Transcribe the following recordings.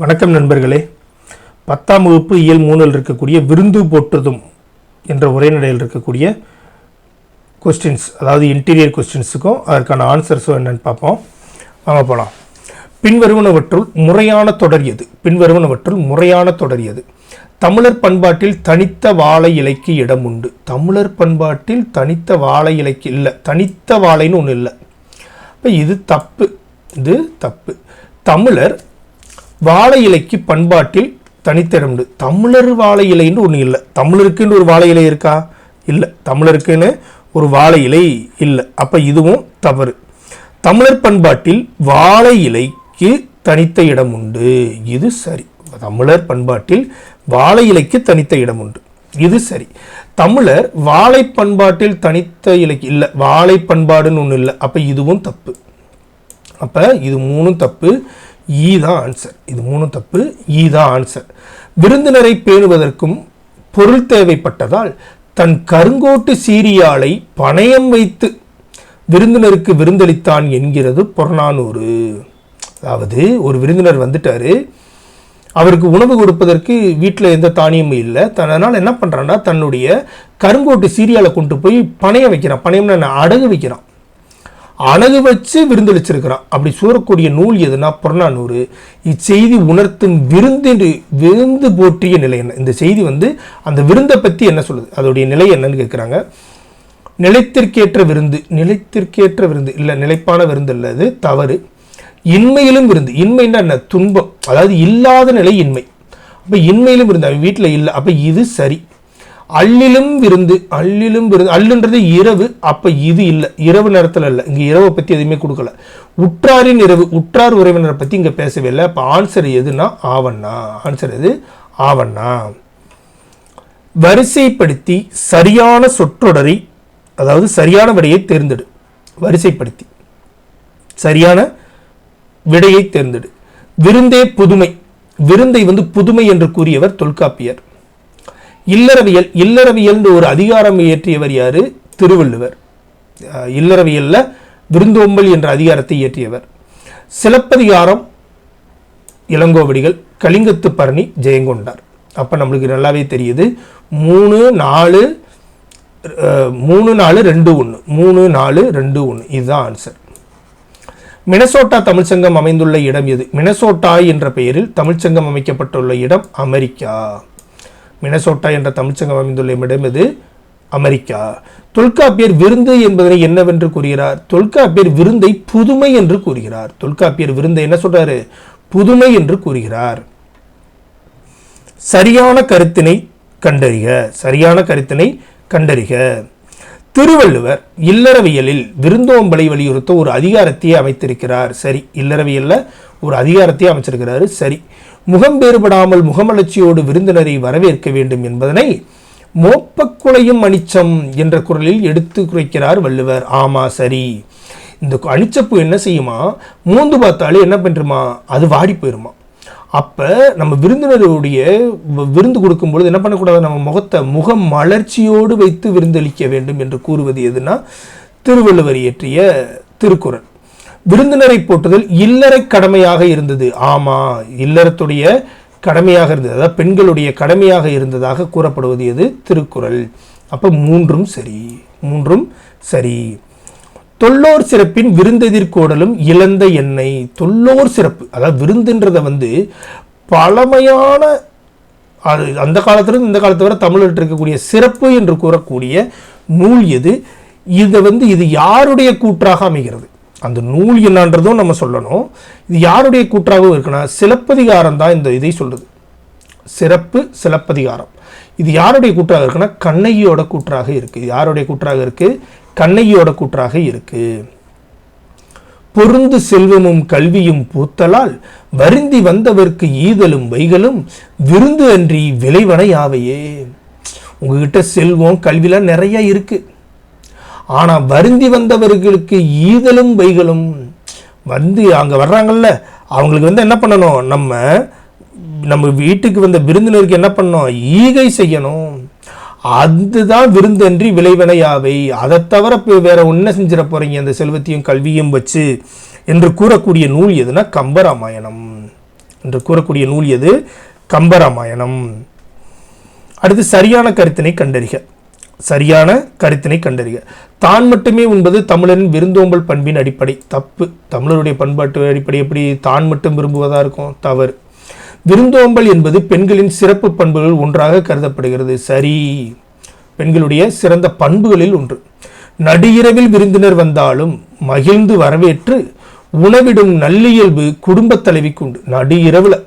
வணக்கம் நண்பர்களே. பத்தாம் வகுப்பு இயல் மூணில் இருக்கக்கூடிய விருந்து போற்றுதும் என்ற உரைநடையில் இருக்கக்கூடிய கொஸ்டின்ஸ் அதாவது இன்டீரியர் கொஸ்டின்ஸுக்கும் அதற்கான ஆன்சர்ஸும் என்னென்னு பார்ப்போம். வாங்க போகலாம் பின்வருவனவற்றுள் முறையான தொடரியது பின்வருவனவற்றுள் முறையான தொடரியது தமிழர் பண்பாட்டில் தனித்த வாழை இலைக்கு இடம் உண்டு. தமிழர் பண்பாட்டில் தனித்த வாழை இலைக்கு இல்லை தனித்த வாழைன்னு ஒன்று இல்லை. இப்போ இது தப்பு. இது தப்பு. தமிழர் வாழை இலைக்கு பண்பாட்டில் தனித்த இடம் உண்டு தமிழர் வாழை இலைன்னு ஒன்று இல்லை. தமிழருக்குன்னு ஒரு வாழை இலை இருக்கா? இல்லை. தமிழருக்குன்னு ஒரு வாழை இலை இல்லை. அப்போ இதுவும் தவறு. தமிழர் பண்பாட்டில் வாழை இலைக்கு தனித்த இடம் உண்டு. இது சரி. தமிழர் பண்பாட்டில் வாழை இலைக்கு தனித்த இடம் உண்டு. இது சரி. தமிழர் வாழை பண்பாட்டில் தனித்த இலைக்கு இல்லை. வாழை பண்பாடுன்னு ஒன்று இல்லை. அப்போ இதுவும் தப்பு. அப்போ இது மூணும் தப்பு ஈ தான் ஆன்சர் இது மூணும் தப்பு ஈ தான் ஆன்சர் விருந்தினரை பேணுவதற்கும் பொருள் தேவைப்பட்டதால் தன் கருங்கோட்டு சீரியாலை பணயம் வைத்து விருந்தினருக்கு விருந்தளித்தான் என்கிறது புறநானூறு. அதாவது ஒரு விருந்தினர் வந்துட்டாரு அவருக்கு உணவு கொடுப்பதற்கு வீட்டில் எந்த தானியமும் இல்லை. அதனால் என்ன பண்ணுறான்னா தன்னுடைய கருங்கோட்டு சீரியாலை கொண்டு போய் பணையம் வைக்கிறான். பணையம்னு என்ன? அடகு வைக்கிறான். அழகு வச்சு விருந்தளிச்சிருக்கிறான் அப்படி சூறக்கூடிய நூல் எதுனா புறநானூறு. இச்செய்தி உணர்த்தும் விருந்து விருந்து போற்றிய நிலை என்ன? இந்த செய்தி வந்து அந்த விருந்தை பற்றி என்ன சொல்லுது? அதோடைய நிலை என்னன்னு கேட்குறாங்க நிலைத்திற்கேற்ற விருந்து நிலைத்திற்கேற்ற விருந்து. இல்லை நிலைப்பான விருந்து இல்லை அது தவறு. இன்மையிலும் விருந்து. இன்மைன்னா என்ன? துன்பம். அதாவது இல்லாத நிலை இன்மை. அப்போ இன்மையிலும் விருந்து. அவன் வீட்டில் இல்லை. அப்போ இது சரி. அள்ளிலும் விருந்து அள்ளிலும் விருந்து அள்ளுன்றது இரவு அப்போ இது இல்லை. இரவு நேரத்தில் இல்லை. இங்கே இரவை பற்றி எதுவுமே கொடுக்கல. உற்றாரின் இரவு உற்றார் உறவினரை பற்றி இங்கே பேசவே இல்லை. அப்போ ஆன்சர் எதுனா ஆவண்ணா. ஆன்சர் எது? ஆவண்ணா. வரிசைப்படுத்தி சரியான சொற்றொடரை அதாவது சரியான விடையை தேர்ந்தெடு. வரிசைப்படுத்தி. சரியான விடையை தேர்ந்தெடு. விருந்தே புதுமை. விருந்தை வந்து புதுமை என்று கூறியவர் தொல்காப்பியர். இல்லறவியல் இல்லறவியல்னு ஒரு அதிகாரம் இயற்றியவர் யார்? திருவள்ளுவர். இல்லறவியலில் விருந்தோம்பல் என்ற அதிகாரத்தை இயற்றியவர். சிலப்பதிகாரம் இளங்கோவடிகள் கலிங்கத்து பரணி ஜெயங்கொண்டார். அப்போ நம்மளுக்கு நல்லாவே தெரியுது. மூணு நாலு மூணு நாலு ரெண்டு ஒன்று மூணு நாலு ரெண்டு ஒன்று இதுதான் ஆன்சர் மினசோட்டா தமிழ்ச்சங்கம் அமைந்துள்ள இடம் எது? மினசோட்டா என்ற பெயரில் தமிழ்ச்சங்கம் அமைக்கப்பட்டுள்ள இடம் அமெரிக்கா. மினசோட்டா என்ற தமிழ்ச்சங்கம் அமைந்துள்ள இடம் இது அமெரிக்கா. தொல்காப்பியர் விருந்து என்பதனை என்னவென்று கூறுகிறார்? தொல்காப்பியர் விருந்தை புதுமை என்று கூறுகிறார். தொல்காப்பியர் விருந்தை என்ன சொல்றாரு? புதுமை என்று கூறுகிறார். சரியான கருத்தினை கண்டறிக. சரியான கருத்தினை கண்டறிக. திருவள்ளுவர் இல்லறவியலில் விருந்தோம்பலை வலியுறுத்த ஒரு அதிகாரத்தையே அமைத்திருக்கிறார். சரி இல்லறவியல்ல ஒரு அதிகாரத்தையே அமைச்சிருக்கிறாரு. சரி முகம் வேறுபடாமல் முகமலர்ச்சியோடு விருந்தினரை வரவேற்க வேண்டும் என்பதனை மோப்பக்குலையும் அனிச்சம் என்ற குரலில் எடுத்து குறைக்கிறார் வள்ளுவர். ஆமா சரி. இந்த அனிச்சப்பு என்ன செய்யுமா? மூந்து பார்த்தாலே என்ன பண்ணுமா அது வாடி போயிருமா? அப்போ நம்ம விருந்தினருடைய விருந்து கொடுக்கும் பொழுது என்ன பண்ணக்கூடாது? நம்ம முகத்தை முகம் மலர்ச்சியோடு வைத்து விருந்தளிக்க வேண்டும் என்று கூறுவது எதுனா திருவள்ளுவர் இயற்றிய திருக்குறள். விருந்தினரை போற்றுதல் இல்லறை கடமையாக இருந்தது. ஆமா இல்லறத்துடைய கடமையாக இருந்தது. அதாவது பெண்களுடைய கடமையாக இருந்ததாக கூறப்படுவது எது? திருக்குறள். அப்போ மூன்றும் சரி மூன்றும் சரி. தொல்லோர் சிறப்பின் விருந்தெதிர்கோடலும் இழந்த எண்ணெய் தொல்லோர் சிறப்பு அதாவது விருந்துன்றதை வந்து பழமையான அது அந்த காலத்திலிருந்து இந்த காலத்து வரை தமிழில் இருக்கக்கூடிய சிறப்பு என்று கூறக்கூடிய நூல் எது? இதை வந்து இது யாருடைய கூற்றாக அமைகிறது? அந்த நூல் என்னன்றதும் நம்ம சொல்லணும். இது யாருடைய கூற்றாகவும் இருக்குன்னா சிலப்பதிகாரம் தான் இந்த இதை சொல்லுது சிறப்பு சிலப்பதிகாரம். இது யாருடைய கூற்றாக இருக்குன்னா கண்ணகியோட கூற்றாக இருக்குது யாருடைய கூற்றாக இருக்கு? கண்ணகியோட கூற்றாக இருக்கு. பொருந்து செல்வமும் கல்வியும் பூத்தலால் வருந்தி வந்தவர்க்கு ஈதலும் வைகளும் விருந்து அன்றி விளைவன யாவையே? உங்ககிட்ட செல்வம் கல்விலாம் நிறைய இருக்கு. ஆனால் வருந்தி வந்தவர்களுக்கு ஈதலும் வைகளும் வந்து அங்கே வர்றாங்கல்ல அவங்களுக்கு வந்து என்ன பண்ணணும்? நம்ம நம்ம வீட்டுக்கு வந்த விருந்தினருக்கு என்ன பண்ணணும்? ஈகை செய்யணும். அதுதான் விருந்தன்றி விளைவினையாவை அதை தவிர இப்போ வேற ஒன்றை செஞ்சிட போறீங்க? அந்த செல்வத்தையும் கல்வியும் வச்சு என்று கூறக்கூடிய நூல் எதுனா கம்பராமாயணம் என்று கூறக்கூடிய நூல் எது? கம்பராமாயணம். அடுத்து சரியான கருத்தினை கண்டறிக. சரியான கருத்தினை கண்டறிக. தான் மட்டுமே உண்பது தமிழரின் விருந்தோம்பல் பண்பின் அடிப்படை. தப்பு. தமிழருடைய பண்பாட்டு அடிப்படை எப்படி தான் மட்டும் விரும்புவதா இருக்கும்? தவறு. விருந்தோம்பல் என்பது பெண்களின் சிறப்பு பண்புகள் ஒன்றாக கருதப்படுகிறது. சரி. பெண்களுடைய சிறந்த பண்புகளில் ஒன்று. நடுஇரவில் விருந்தினர் வந்தாலும் மகிழ்ந்து வரவேற்று உணவிடும் நல்லியல்பு குடும்பத் தலைவிக்கு உண்டு. நடு இரவில்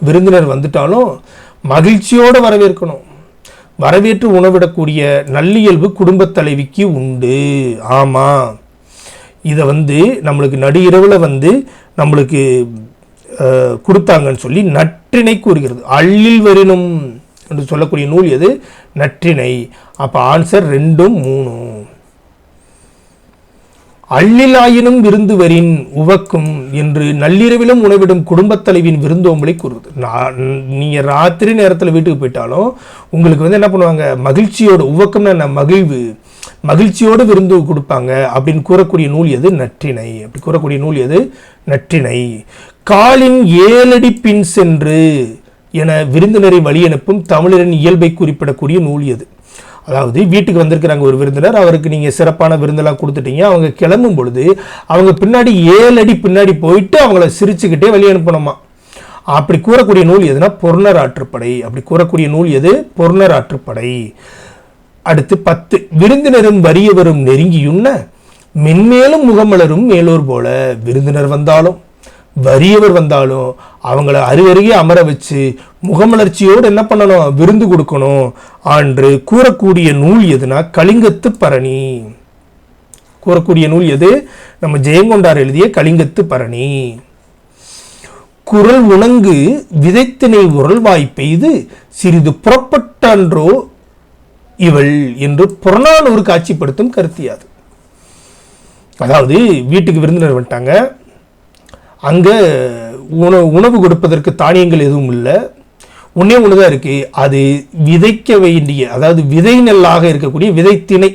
விருந்தினர் வந்துட்டாலும் மகிழ்ச்சியோடு வரவேற்கணும். வரவேற்று உணவிடக்கூடிய நல்லியல்பு குடும்பத் தலைவிக்கு உண்டு. ஆமாம் இதை வந்து நம்மளுக்கு நடு இரவில் வந்து நம்மளுக்கு கொடுத்தாங்கன்னு சொல்லி நற்றிணை கூறுகிறது. அள்ளில் வரினும் என்று சொல்லக்கூடிய நூல் எது? நற்றிணை. அப்போ ஆன்சர் ரெண்டும் மூணும். அள்ளிலாயினும் விருந்து வரின் உவக்கும் என்று நள்ளிரவிலும் உணவிடும் குடும்பத் தலைவியின் விருந்தோம்பலை கூறுது நான் நீங்கள் ராத்திரி நேரத்தில் வீட்டுக்கு போயிட்டாலும் உங்களுக்கு வந்து என்ன பண்ணுவாங்க? மகிழ்ச்சியோட உவக்கம்னா என்ன? மகிழ்வு. மகிழ்ச்சியோடு விருந்து கொடுப்பாங்க. அப்படின்னு கூறக்கூடிய நூல் எது? நற்றிணை. அப்படி கூறக்கூடிய நூல் எது? நற்றிணை. காலின் ஏழடி பின் சென்று என விருந்தினரை வழி அனுப்பும் தமிழரின் இயல்பை குறிப்பிடக்கூடிய நூல் எது? அதாவது வீட்டுக்கு வந்திருக்கிறாங்க ஒரு விருந்தினர் அவருக்கு நீங்கள் சிறப்பான விருந்தெல்லாம் கொடுத்துட்டீங்க. அவங்க கிளம்பும் பொழுது அவங்க பின்னாடி ஏழு அடி பின்னாடி போயிட்டு அவங்கள சிரிச்சுக்கிட்டே வெளியே அனுப்பணுமா? அப்படி கூறக்கூடிய நூல் எதுனா பொருணர் ஆற்றுப்படை. அப்படி கூறக்கூடிய நூல் எது? பொருணர் ஆற்றுப்படை. அடுத்து பத்து. விருந்தினரும் வறியவரும் நெருங்கியுண்ண மென்மேலும் முகமலரும் மேலோர் போல. விருந்தினர் வந்தாலும் வறியவர் வந்தாலும் அவங்கள அருகருகே அமர வச்சு முகமலர்ச்சியோடு என்ன பண்ணணும்? விருந்து கொடுக்கணும். அன்று கூறக்கூடிய நூல் எதுனா கலிங்கத்து பரணி. கூறக்கூடிய நூல் எது? நம்ம ஜெயங்கொண்டார் எழுதிய கலிங்கத்து பரணி. குரல் உணங்கு விதைத்தினை உரல்வாய் பெய்து சிறிது புறப்பட்டன்றோ இவள் என்று புறநானூறு காட்சிப்படுத்தும் கருத்தியாது அதாவது வீட்டுக்கு விருந்தினர் வந்துட்டாங்க. அங்கே உணவு உணவு கொடுப்பதற்கு தானியங்கள் எதுவும் இல்லை. ஒன்றே ஒன்று தான் இருக்குது அது விதைக்க வேண்டிய அதாவது விதை நெல்லாக இருக்கக்கூடிய விதைத்திணை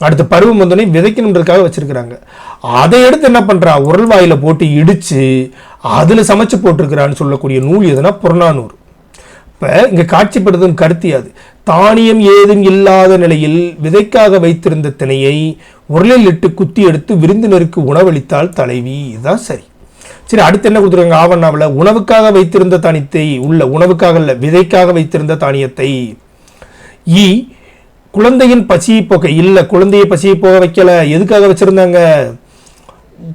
அடுத்த பருவம் வந்தோடனே விதைக்கணுன்றதுக்காக வச்சிருக்கிறாங்க. அதை எடுத்து என்ன பண்ணுறா உரல் வாயில் போட்டு இடித்து அதில் சமைச்சு போட்டிருக்கிறான்னு சொல்லக்கூடிய நூல் எதுனா புறநானூறு. இப்போ இங்கே காட்சிப்படுத்தும் கருத்தியாது தானியம் ஏதும் இல்லாத நிலையில் விதைக்காக வைத்திருந்த திணையை உரலில் இட்டு குத்தி எடுத்து விருந்தினருக்கு உணவளித்தால் தலைவி. இதுதான் சரி. சரி அடுத்து என்ன கொடுத்துருக்காங்க? ஆவண்ணாவில் உணவுக்காக வைத்திருந்த தானியத்தை உள்ள உணவுக்காக இல்லை விதைக்காக வைத்திருந்த தானியத்தை. இ குழந்தையின் பசியை போக்க இல்லை குழந்தையை பசியை போக வைக்கல. எதுக்காக வச்சுருந்தாங்க?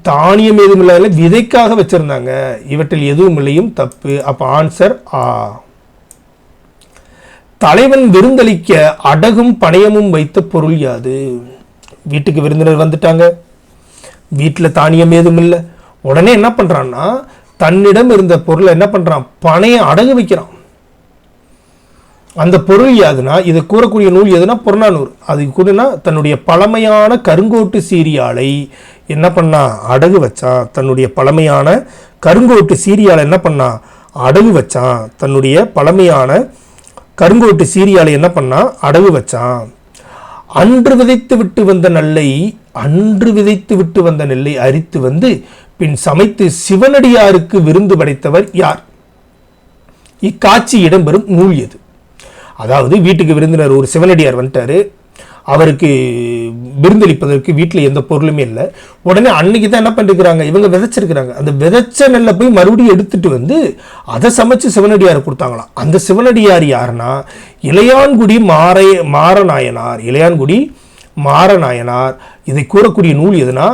தானியம் எதுவும் இல்லாத விதைக்காக வச்சுருந்தாங்க. இவற்றில் எதுவும் இல்லையும் தப்பு. அப்போ ஆன்சர் ஆ. தலைவன் விருந்தளிக்க அடகும் பணையமும் வைத்த பொருள் யாது? வீட்டுக்கு விருந்தினர் வந்துட்டாங்க. வீட்டில் தானியம் ஏதும் இல்லை. உடனே என்ன பண்ணுறான்னா தன்னிடம் இருந்த பொருளை என்ன பண்ணுறான் பணையம் அடகு வைக்கிறான். அந்த பொருள் யாதுன்னா இதை கூறக்கூடிய நூல் எதுனா புறநானூறு. அது கூடனா தன்னுடைய பழமையான கருங்கோட்டு சீரியாலை என்ன பண்ணா? அடகு வச்சான் தன்னுடைய பழமையான கருங்கோட்டு சீரியாலை என்ன பண்ணா? அடகு வச்சான் தன்னுடைய பழமையான கருங்கோட்டு சீரியாலை என்ன பண்ணா? அடகு வச்சான் அன்று விதைத்து விட்டு வந்த நெல்லை அன்று விதைத்து விட்டு வந்த நெல்லை அரித்து வந்து பின் சமைத்து சிவனடியாருக்கு விருந்து படைத்தவர் யார்? இக்காட்சி இடம்பெறும் நூல் எது? அதாவது வீட்டுக்கு விருந்தினர் ஒரு சிவனடியார் வந்துட்டாரு. அவருக்கு விருந்தளிப்பதற்கு வீட்டில் எந்த பொருளுமே இல்லை. உடனே அன்னைக்கு தான் என்ன பண்ணிருக்கிறாங்க? இவங்க விதைச்சிருக்கிறாங்க. அந்த விதைச்ச நெல்லை போய் மறுபடியும் எடுத்துட்டு வந்து அதை சமைச்சு சிவனடியார் கொடுத்தாங்களாம். அந்த சிவனடியார் யாருன்னா? இளையான்குடி மாறை மாரநாயனார். இளையான்குடி மாரநாயனார். இதை கூறக்கூடிய நூல் எதுனா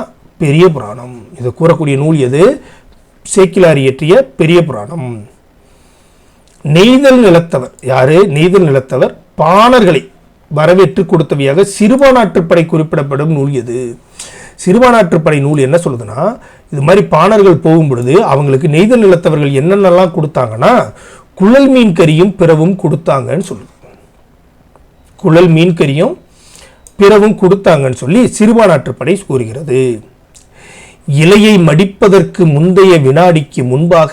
பெரிய புராணம். இதை கூறக்கூடிய நூல் எது? சேக்கிலார் இயற்றிய பெரிய புராணம். நெய்தல் நிலத்தவர். யாரு? நெய்தல் நிலத்தவர் பாணர்களை வரவேற்று கொடுத்தவையாக சிறுபானாற்றுப்படை குறிப்பிடப்படும் நூல் எது? சிறுபானாற்றுப்படை நூல் என்ன சொல்லுதுன்னா இது மாதிரி பாணர்கள் போகும் பொழுது அவங்களுக்கு நெய்தல் நிலத்தவர்கள் என்னென்னலாம் கொடுத்தாங்கன்னா குழல் மீன் கறியும் பிறவும் கொடுத்தாங்கன்னு சொல்லுது குழல் மீன் கறியும் பிறவும் கொடுத்தாங்கன்னு சொல்லி சிறுபானாற்றுப்படை கூறுகிறது. இலையை மடிப்பதற்கு முந்தைய வினாடிக்கு முன்பாக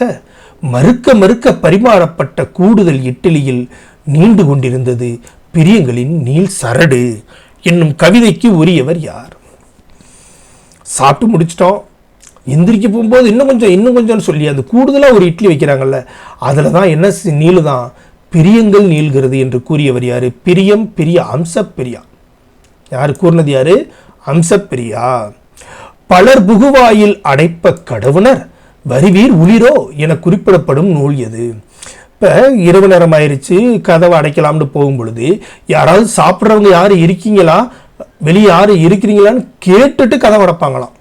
மறுக்க மறுக்க பரிமாறப்பட்ட கூடுதல் இட்லியில் நீண்டு கொண்டிருந்தது பிரியங்களின் நீள் சரடு என்னும் கவிதைக்கு உரியவர் யார்? சாப்பிட்டு முடிச்சிட்டோம். எந்திரிக்க போகும்போது இன்னும் கொஞ்சம் இன்னும் கொஞ்சம்னு சொல்லி அந்த கூடுதலாக ஒரு இட்லி வைக்கிறாங்கல்ல அதில் தான் என்ன நீளு தான். பிரியங்கள் நீள்கிறது என்று கூறியவர் யாரு? பிரியம் பிரிய அம்சப்பிரியா யார் கூறினது யாரு? அம்சப்பிரியா பலர் புகுவாயில் அடைப்ப கடவுணர் வருவீர் உளிரோ என குறிப்பிடப்படும் நூல் எது? இப்போ இரவு நேரம் ஆயிடுச்சு கதவை அடைக்கலாம்னு போகும் பொழுது யாராவது சாப்பிட்றவங்க யார் இருக்கீங்களா? வெளியே யார் இருக்கிறீங்களான்னு கேட்டுட்டு கதவை அடைப்பாங்களாம்.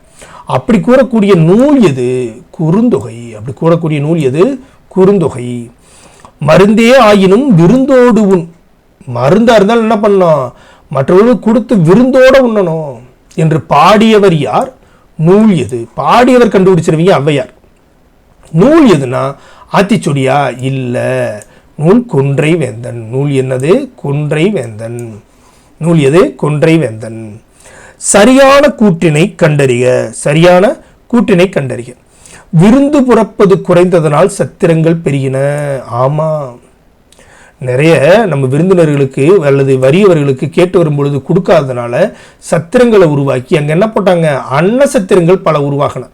அப்படி கூறக்கூடிய நூல் எது? குறுந்தொகை. அப்படி கூறக்கூடிய நூல் எது? குறுந்தொகை. மருந்தே ஆயினும் விருந்தோடு உண் மருந்தாக இருந்தாலும் என்ன பண்ணணும் மற்றவர்களுக்கு கொடுத்து விருந்தோடு உண்ணணும் என்று பாடியவர் யார்? நூல் எது? பாடியவர் கண்டுபிடிச்சிருவீங்க ஔவையார். நூல் எதுனா? ஆத்திச்சுடியா? இல்லை. நூல் கொன்றை வேந்தன். நூல் என்னது? கொன்றை வேந்தன். நூல் எது? கொன்றை வேந்தன். சரியான கூட்டினை கண்டறிக. சரியான கூட்டினை கண்டறிக. விருந்து புறப்பது குறைந்ததனால் சத்திரங்கள் பெருகின. ஆமாம் நிறைய நம்ம விருந்தினர்களுக்கு அல்லது வறியவர்களுக்கு கேட்டு வரும்பொழுது கொடுக்காததுனால சத்திரங்களை உருவாக்கி அங்கே என்ன போட்டாங்க? அன்ன சத்திரங்கள் பல உருவாகின.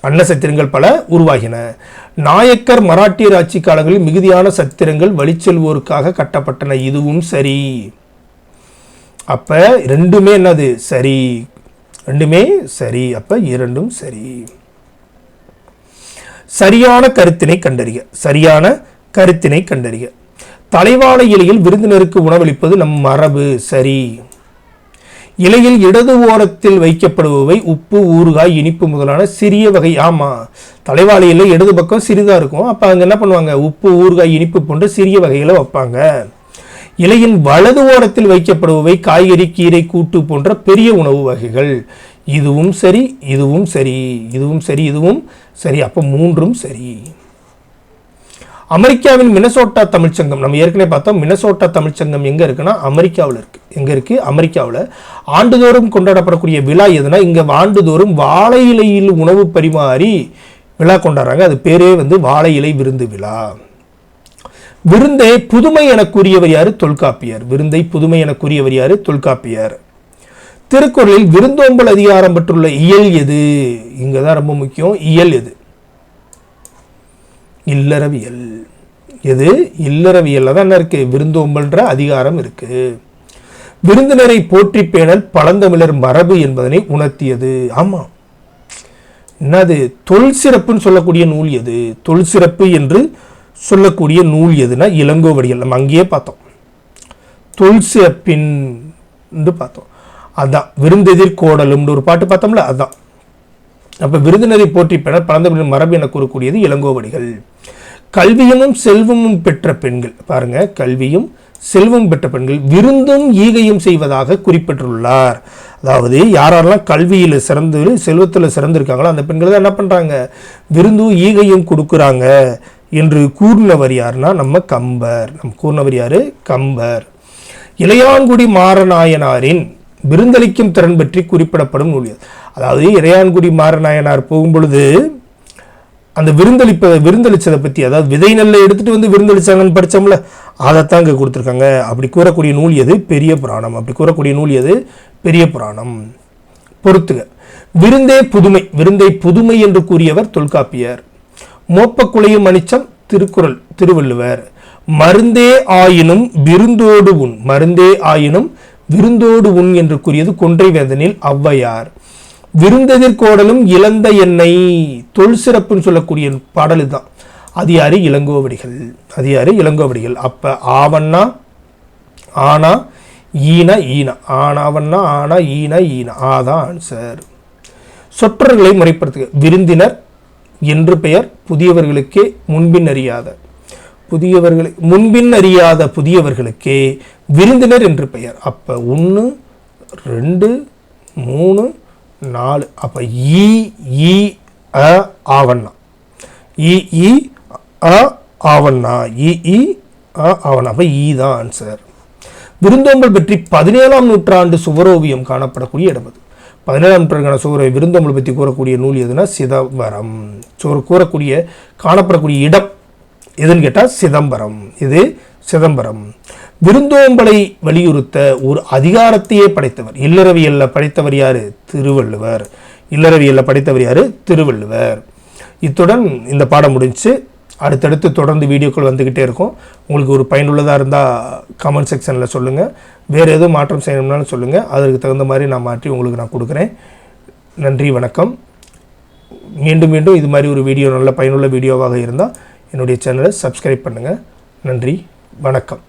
அன்ன சத்திரங்கள் பல உருவாகின. நாயக்கர் மராட்டியர் ஆட்சி காலங்களில் மிகுதியான சத்திரங்கள் வழிச்செல்வோருக்காக கட்டப்பட்டன. இதுவும் சரி. அப்ப ரெண்டுமே என்னது? சரி. ரெண்டுமே சரி. அப்ப இரண்டும் சரி. சரியான கருத்தினை கண்டறிக. சரியான கருத்தினை கண்டறிக. தலைவாழை இலையில் விருந்தினருக்கு உணவளிப்பது நம் மரபு சரி. இலையில் இடது ஓரத்தில் வைக்கப்படுபவை உப்பு ஊறுகாய் இனிப்பு முதலான சிறிய வகை ஆமாம் தலைவாழை இலை இடது பக்கம் சிறிதாக இருக்கும். அப்போ அங்கே என்ன பண்ணுவாங்க? உப்பு ஊறுகாய் இனிப்பு போன்ற சிறிய வகைகளை வைப்பாங்க. இலையின் வலது ஓரத்தில் வைக்கப்படுபவை காய்கறி கீரை கூட்டு போன்ற பெரிய உணவு வகைகள். இதுவும் சரி இதுவும் சரி இதுவும் சரி இதுவும் சரி. அப்போ மூன்றும் சரி. அமெரிக்காவின் மினசோட்டா தமிழ்ச்சங்கம் நம்ம ஏற்கனவே பார்த்தோம் மினசோட்டா தமிழ்ச்சங்கம் எங்கே இருக்குன்னா அமெரிக்காவில் இருக்குது எங்கே இருக்குது அமெரிக்காவில். ஆண்டுதோறும் கொண்டாடப்படக்கூடிய விழா எதுனா இங்கே ஆண்டுதோறும் வாழை இலையில் உணவு பரிமாறி விழா கொண்டாடுறாங்க. அது பேரே வந்து வாழை இலை விருந்து விழா. விருந்தை புதுமை என கூறியவர் தொல்காப்பியர். விருந்தை புதுமை என கூறியவர் யாரு? தொல்காப்பியர். திருக்குறளில் விருந்தோம்பல் அதிகாரம் பெற்றுள்ள இயல் எது? இங்கே தான் ரொம்ப முக்கியம். இயல் எது? இல்லறவியல். எது? இல்லறவியலில் தான் என்ன இருக்குது விருந்தோம்பல்ன்ற அதிகாரம் இருக்கு. விருந்தினரை போற்றி பேணல் பழந்தமிழர் மரபு என்பதனை உணர்த்தியது. ஆமாம் என்னது? தொல் சிறப்புன்னு சொல்லக்கூடிய நூல் எது? தொல் சிறப்பு என்று சொல்லக்கூடிய நூல் எதுனா இளங்கோவடிகள். நம்ம அங்கேயே பார்த்தோம். தொல் சிறப்பின் பார்த்தோம். அதான். விருந்தெதிர் கோடலும்னு ஒரு பாட்டு பார்த்தோம்ல அதான். அப்ப விருதுநரை போற்றி பெற பழந்தமிழர் மரபு என கூறக்கூடியது இளங்கோவடிகள். கல்வியமும் செல்வமும் பெற்ற பெண்கள். பாருங்க கல்வியும் செல்வம் பெற்ற பெண்கள். விருந்தும் ஈகையும் செய்வதாக குறிப்பிட்டுள்ளார். அதாவது யாரெல்லாம் கல்வியில் சிறந்து செல்வத்தில் சிறந்திருக்காங்களோ அந்த பெண்கள் தான் என்ன பண்ணுறாங்க விருந்தும் ஈகையும் கொடுக்குறாங்க என்று கூறினவர் யாருன்னா நம்ம கம்பர். நம் கூர்ணவர் யாரு? கம்பர். இளையான்குடி மாறநாயனாரின் விருந்தளிக்கும் திறன் பற்றி குறிப்பிடப்படும் நூல் அதாவது இறையான்குடி மாறநாயனார் போகும்பொழுது அந்த விருந்தளிப்ப விருந்தளிச்சதை பற்றி அதாவது விதை நெல்லை எடுத்துகிட்டு வந்து விருந்தளிச்சாங்கன்னு படிச்சோம்ல அதைத்தான் இங்கே கொடுத்துருக்காங்க. அப்படி கூறக்கூடிய நூல் எது? பெரிய புராணம். அப்படி கூறக்கூடிய நூல் எது? பெரிய புராணம். பொறுத்துக. விருந்தே புதுமை விருந்தை புதுமை என்று கூறியவர் தொல்காப்பியர். மோப்பக்குலையும் மணிச்சம் திருக்குறள் திருவள்ளுவர். மருந்தே ஆயினும் விருந்தோடு உண் மருந்தே ஆயினும் விருந்தோடு உண் என்று கூறியது கொன்றை வேந்தனில் ஔவையார். விருந்தெதிர் கோடலும் இழந்த எண்ணெய் தொல் சிறப்புன்னு சொல்லக்கூடிய பாடல் இதுதான். அது யாரு இளங்கோவடிகள் அது யாரு இளங்கோவடிகள். அப்போ ஆவண்ணா ஆனா ஈன ஈன. ஆனாவண்ணா ஆனா ஈன ஈன. ஆதான் ஆன்சர் சொற்றர்களை முறைப்படுத்துக. விருந்தினர் என்று பெயர் புதியவர்களுக்கே முன்பின் அறியாத. புதியவர்களை முன்பின் அறியாத புதியவர்களுக்கே விருந்தினர் என்று பெயர். அப்போ ஒன்று ரெண்டு மூணு நாலு. அப்போ இ ஈ அ ஆவண்ணா. இ இ அ ஆவண்ணா. இ இ அ ஆவண்ணா. அப்போ இ தான் ஆன்சர் விருந்தோம்பல் பற்றி பதினேழாம் நூற்றாண்டு சுவரோவியம் காணப்படக்கூடிய இடம் அது. பதினேழாம் நூற்றாண்டுக்கான சுவர விருந்தோம்பல் பற்றி கூறக்கூடிய நூல் எதுனா சிதம்பரம். சுவர் கூறக்கூடிய காணப்படக்கூடிய இடம் எதுன்னு கேட்டால் சிதம்பரம். இது சிதம்பரம். விருந்தோம்பலை வலியுறுத்த ஒரு அதிகாரத்தையே படைத்தவர். இல்லறவியல்ல படைத்தவர் யார்? திருவள்ளுவர். இல்லறவியலில் படைத்தவர் யார்? திருவள்ளுவர். இத்துடன் இந்த பாடம் முடிஞ்சு அடுத்தடுத்து தொடர்ந்து வீடியோக்கள் வந்துக்கிட்டே இருக்கும். உங்களுக்கு ஒரு பயனுள்ளதாக இருந்தால் கமெண்ட் செக்ஷனில் சொல்லுங்கள் வேறு எதுவும் மாற்றம் செய்யணும்னாலும் சொல்லுங்கள் அதற்கு தகுந்த மாதிரி நான் மாற்றி உங்களுக்கு நான் கொடுக்குறேன். நன்றி வணக்கம். மீண்டும் மீண்டும் இது மாதிரி ஒரு வீடியோ நல்ல பயனுள்ள வீடியோவாக இருந்தால் என்னுடைய சேனலை சப்ஸ்கிரைப் பண்ணுங்கள் நன்றி வணக்கம்.